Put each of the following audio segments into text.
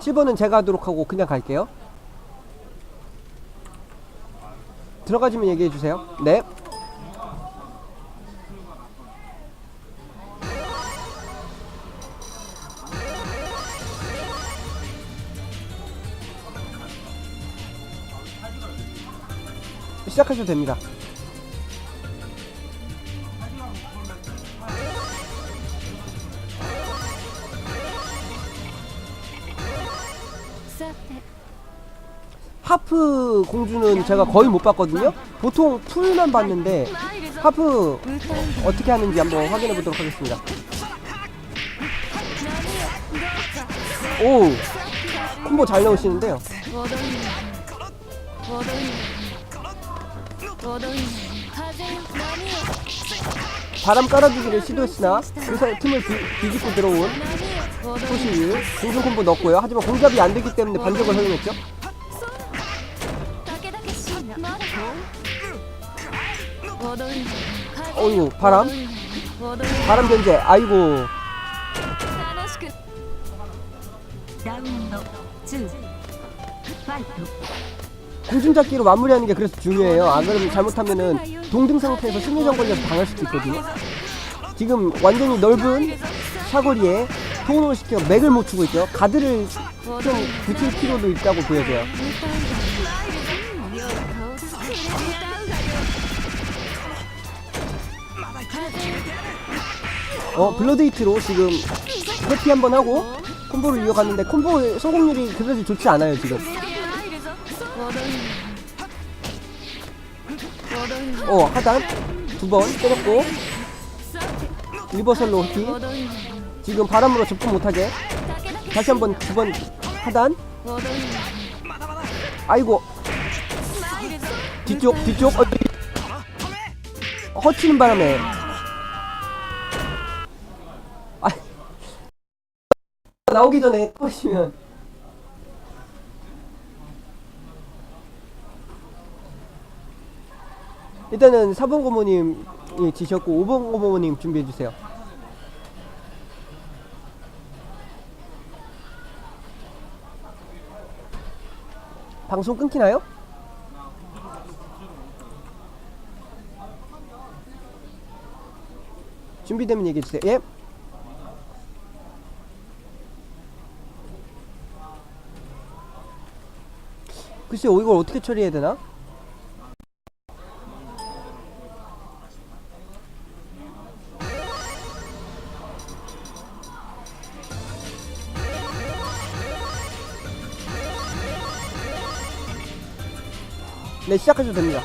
7번은 제가 하도록 하고 그냥 갈게요. 들어가시면 얘기해 주세요. 네. 시작하셔도 됩니다. 하프 공주는 제가 거의 못 봤거든요. 보통 풀만 봤는데 하프 어떻게 하는지 한번 확인해 보도록 하겠습니다. 오 콤보 잘 넣으시는데요. 바람 깔아주기를 시도했으나 그 틈을 비, 비집고 들어온 토시 중중 콤보 넣고요. 하지만 공잡이 안 되기 때문에 반격을 허용했죠. 어유 바람? 바람 견제. 아이고. 공중잡기로 마무리하는 게 그래서 중요해요. 안 그러면 잘못하면은 동등 상태에서 승리전 걸려서 당할 수도 있거든요. 지금 완전히 넓은 사거리에 통로를 시켜 맥을 못 추고 있죠. 가드를 좀 붙일 필요도 있다고 보여져요. 어 블러드 히트로 지금 회피 한번 하고 콤보를 이어갔는데 콤보 성공률이 그다지 좋지 않아요 지금. 어 하단 두 번 때렸고 리버설로 히 지금 바람으로 접근 못하게. 다시 한번 두 번 하단. 아이고. 뒤쪽 뒤쪽. 어, 허치는 바람에. 아. 나오기 전에 꺼시면. 일단은 4번 고모님이 지셨고 5번 고모님 준비해 주세요. 방송 끊기나요? 준비되면 얘기해 주세요. 예. 글쎄요, 이걸 어떻게 처리해야 되나? 네 시작하셔도 됩니다.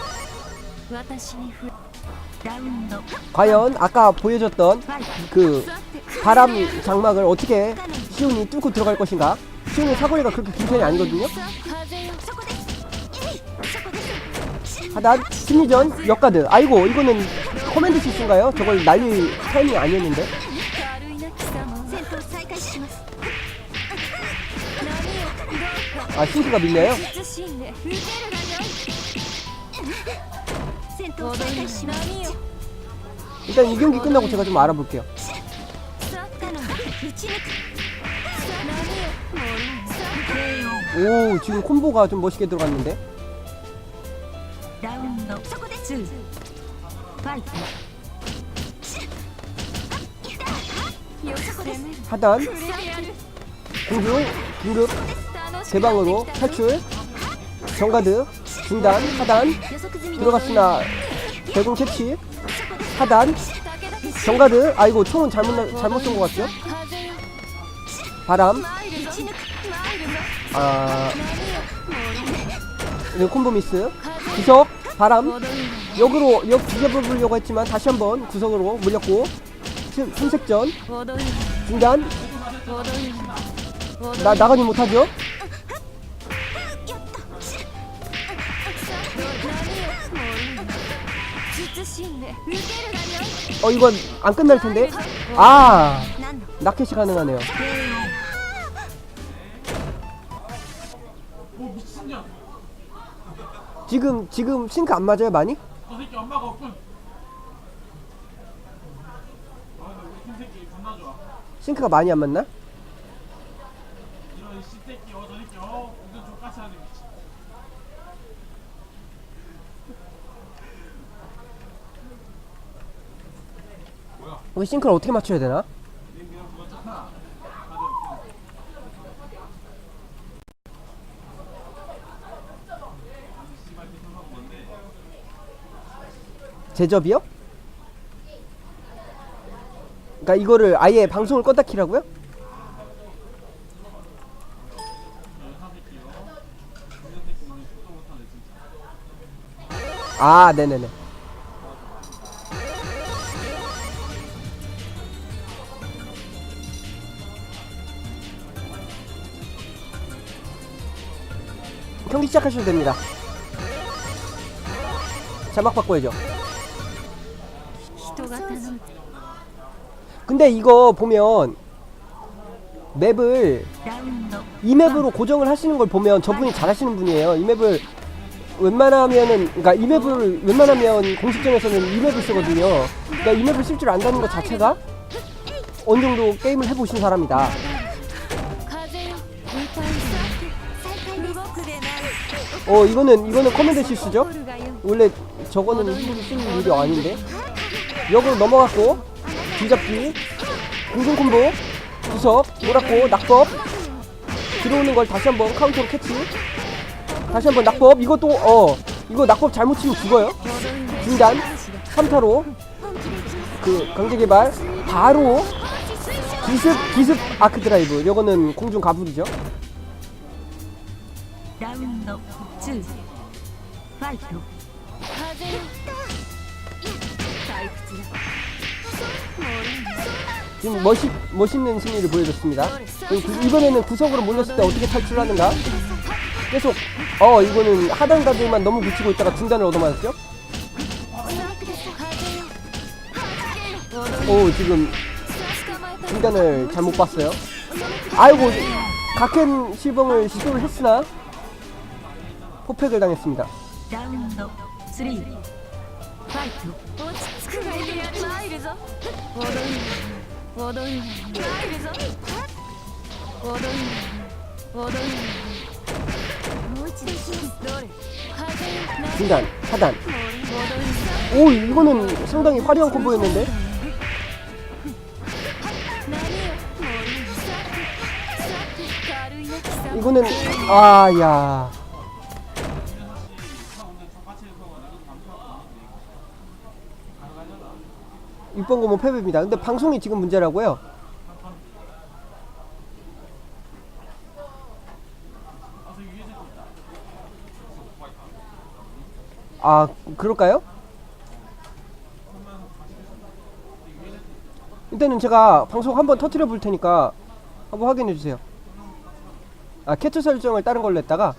과연 아까 보여줬던 그 바람 장막을 어떻게 시운이 뚫고 들어갈 것인가? 시운이 사거리가 그렇게 긴 편이 아니거든요. 아, 하단 심리전 역가드. 아이고 이거는 커맨드 실수인가요? 저걸 날릴 타이밍이 아니었는데. 아 싱크가 밀려요? 어, 네. 일단 이 경기 끝나고 제가 좀 알아볼게요. 어, 오 지금 콤보가 좀 멋있게 들어갔는데. 하단 공중 긴급 대방으로 탈출 정가드 중단 하단. 들어갔으나 대공 캐치 하단. 정가드. 아이고 총은 잘못 잘못 쏜 것 같죠? 바람. 아. 이거 콤보 미스. 구석 바람. 역으로 역 뒤집어보려고 했지만 다시 한번 구석으로 물렸고. 틈색전. 중단. 나 나가지 못하죠? 어 이건 안 끝날 텐데 아 라켓이 가능하네요 지금 지금 싱크 안 맞아요 많이? 엄마가 없군. 아, 근데 우리 새끼 존나 좋아. 싱크가 많이 안 맞나? 우리 싱크를 어떻게 맞춰야 되나? 제접이요? 그러니까 이거를 아예 방송을 껐다 키라고요? 아, 네네네. 경기 시작하셔도 됩니다. 자막 바꿔야죠. 근데 이거 보면 맵을 이 맵으로 고정을 하시는 걸 보면 저분이 잘하시는 분이에요. 이 맵을 웬만하면은 그니까 이 맵을 웬만하면 공식전에서는 이 맵을 쓰거든요. 그니까 이 맵을 쓸 줄 안다는 것 자체가 어느 정도 게임을 해보신 사람이다. 어 이거는 이거는 커맨드 실수죠? 원래 저거는 힘으로 쓰는 일이 아닌데? 역으로 넘어갔고 뒤잡기 공중 콤보 구석 몰았고 낙법. 들어오는 걸 다시 한번 카운터로 캐치. 다시 한번 낙법. 이것도 어 이거 낙법 잘못 치면 죽어요. 중단 3타로. 그 강제 개발 바로 기습 기습 아크 드라이브. 이거는 공중 가불이죠. ラウンド2ファイト風よ退屈だ 지금 멋있, 멋있는 승리를 보여줬습니다. 그리고 그- 이번에는 구석으로 몰렸을 때 어떻게 탈출하는가? 계속, 어, 이거는 하단가드만 너무 붙이고 있다가 중단을 얻어맞았죠? 오, 지금 중단을 잘못 봤어요. 아이고, 가켄 실범을 시도를 했으나, 포획을 당했습니다. 중단 하단. 오 이거는 상당히 화려한 콤보였는데? 이거는 아야. 육번 고모 패배입니다. 근데 방송이 지금 문제라고요? 아, 그럴까요? 일단은 제가 방송 한번 터트려 볼 테니까 한번 확인해 주세요. 아, 캡처 설정을 다른 걸로 했다가